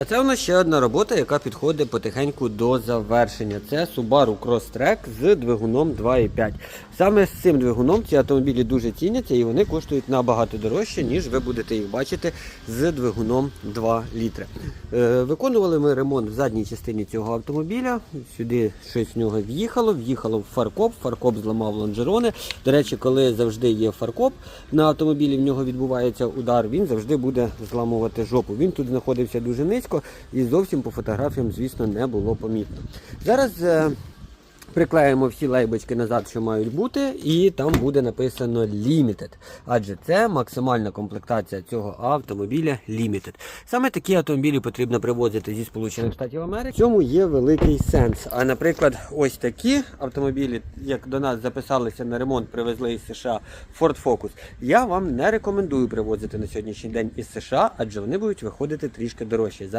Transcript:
А це у нас ще одна робота, яка підходить потихеньку до завершення. Це Subaru Crosstrek з двигуном 2.5. Саме з цим двигуном ці автомобілі дуже ціняться і вони коштують набагато дорожче, ніж ви будете їх бачити з двигуном 2 літри. Е, виконували ми ремонт в задній частині цього автомобіля. Сюди щось в нього в'їхало, в'їхало в фаркоп, фаркоп зламав лонжерони. До речі, коли завжди є фаркоп на автомобілі, в нього відбувається удар, він завжди буде зламувати жопу. Він тут знаходився дуже низько і зовсім по фотографіям, звісно, не було помітно. Зараз е, приклеїмо всі лейбочки назад, що мають бути, і там буде написано Limited. Адже це максимальна комплектація цього автомобіля Limited. Саме такі автомобілі потрібно привозити зі Сполучених Штатів Америки. В цьому є великий сенс. А наприклад, ось такі автомобілі, як до нас записалися на ремонт, привезли із США Ford Focus. Я вам не рекомендую привозити на сьогоднішній день із США, адже вони будуть виходити трішки дорожче. Зараз